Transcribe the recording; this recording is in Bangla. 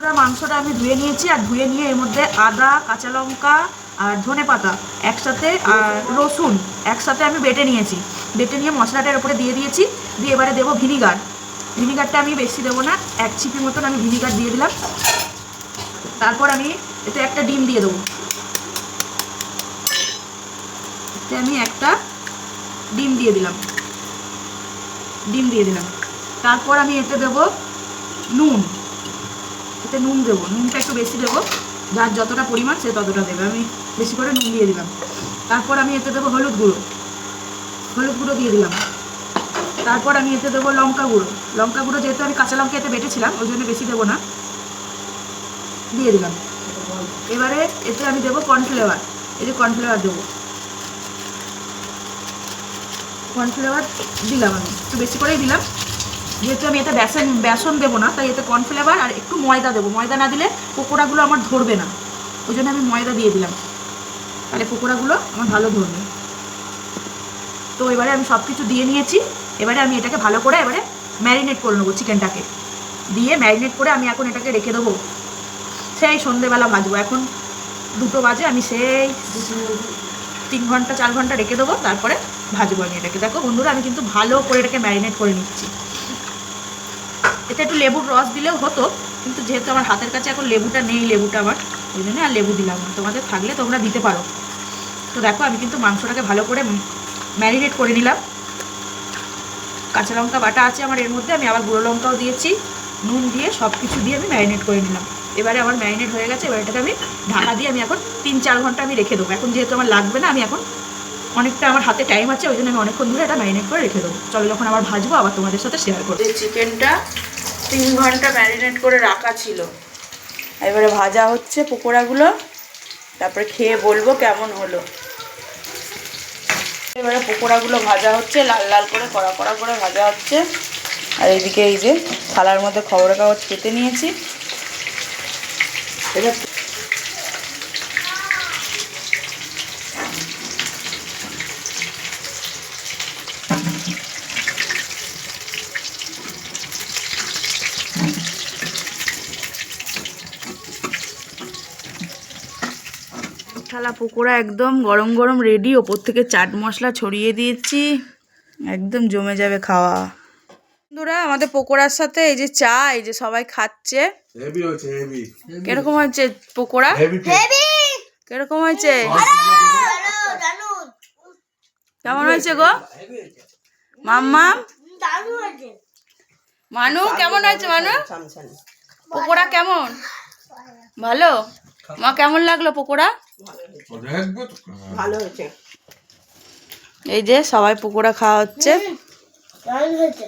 মাংসটা আমি ধুয়ে নিয়েছি, আর ধুয়ে নিয়ে এর মধ্যে আদা, কাঁচা লঙ্কা, আর ধনে পাতা একসাথে, আর রসুন একসাথে আমি বেটে নিয়েছি। বেটে নিয়ে মশলাটার উপরে দিয়ে দিয়েছি, দিয়ে এবারে দেবো ভিনিগার। ভিনিগারটা আমি বেশি দেবো না, এক ছিপি মতন আমি ভিনিগার দিয়ে দিলাম। তারপর আমি এতে একটা ডিম দিয়ে দেবো। এতে আমি একটা ডিম দিয়ে দিলাম। ডিম দিয়ে দিলাম। তারপর আমি এতে দেবো নুন। এতে নুন দেবো, নুনটা একটু বেশি দেবো। যার যতটা পরিমাণ সে ততটা দেবে। আমি বেশি করে নুন দিয়ে দিলাম। তারপর আমি এতে দেবো হলুদ গুঁড়ো। হলুদ গুঁড়ো দিয়ে দিলাম। তারপর আমি এতে দেবো লঙ্কা গুঁড়ো। লঙ্কা গুঁড়ো যেহেতু আমি কাঁচা লঙ্কা এতে বেটেছিলাম, ওই জন্য বেশি দেবো না। দিয়ে দিলাম। এবারে এতে আমি দেবো কর্নফ্লেওয়ার। এই যে কর্নফ্লেওয়ার দেবো। কর্নফ্লেওয়ার দিলাম আমি। একটু বেশি করেই দিলাম। যেহেতু আমি এতে বেসন বেসন দেবো না, তাই এতে কর্নফ্লেভার আর একটু ময়দা দেবো। ময়দা না দিলে পকোড়াগুলো আমার ধরবে না। ওই জন্য আমি ময়দা দিয়ে দিলাম। তাহলে পকোড়াগুলো আমার ভালো ধরবে। তো এবারে আমি সব কিছু দিয়ে নিয়েছি। এবারে আমি এটাকে ভালো করে এবারে ম্যারিনেট করে নেব চিকেনটাকে। দিয়ে ম্যারিনেট করে আমি এখন এটাকে রেখে দেবো। সেই সন্ধেবেলা ভাজবো। এখন দুটো বাজে, আমি সেই তিন ঘণ্টা, চার ঘণ্টা রেখে দেবো। তারপরে ভাজবো আমি এটাকে। দেখো বন্ধুরা, আমি কিন্তু ভালো করে এটাকে ম্যারিনেট করে নিচ্ছি। এতে একটু লেবুর রস দিলেও হতো, কিন্তু যেহেতু আমার হাতের কাছে এখন লেবুটা নেই, লেবুটা আমার, ওই জন্য আর লেবু দিলাম তোমাদের থাকলে তোমরা দিতে পারো। তো দেখো, আমি কিন্তু মাংসটাকে ভালো করে ম্যারিনেট করে নিলাম। কাঁচা লঙ্কা বাটা আছে আমার এর মধ্যে, আমি আবার গুঁড়ো লঙ্কাও দিয়েছি। নুন দিয়ে সব কিছু দিয়ে আমি ম্যারিনেট করে নিলাম। এবারে আমার ম্যারিনেট হয়ে গেছে, এবার এটাকে আমি ঢাকা দিয়ে আমি এখন তিন চার ঘণ্টা আমি রেখে দেবো। এখন যেহেতু আমার লাগবে না, আমি এখন অনেকটা আমার হাতে টাইম আছে, ওই জন্য আমি অনেকক্ষণ ধরে এটা ম্যারিনেট করে রেখে দেবো। চলো যখন আবার ভাজবো, আবার তোমাদের সাথে শেয়ার করব। চিকেনটা তিন ঘণ্টা ম্যারিনেট করে রাখা ছিল। এবারে ভাজা হচ্ছে পকোড়াগুলো। তারপরে খেয়ে বলব কেমন হলো। এবারে পকোড়াগুলো ভাজা হচ্ছে, লাল লাল করে, কড়া কড়া করে ভাজা হচ্ছে। আর এইদিকে এই যে থালার মধ্যে খবরের কাগজ কেটে নিয়েছি। এবার থালা পকোড়া একদম গরম গরম রেডি ওপর থেকে চাট মশলা ছড়িয়ে দিয়েছি। একদম জমে যাবে খাওয়া। বন্ধুরা আমাদের পকোড়ার সাথে এই যে চা এই যে সবাই খাচ্ছে। হেভি হয়েছে হেভি কীরকম হয়েছে। পকোড়া? হেভি কীরকম হয়েছে? কেমন হয়েছে গো? মাম্মা? মানু কেমন হয়েছে মানু? পকোড়া কেমন? ভালো? মা কেমন লাগল পকোড়া? ভালো হয়েছে। এই যে সবাই পকোড়া খাওয়া হচ্ছে। দারুণ হয়েছে।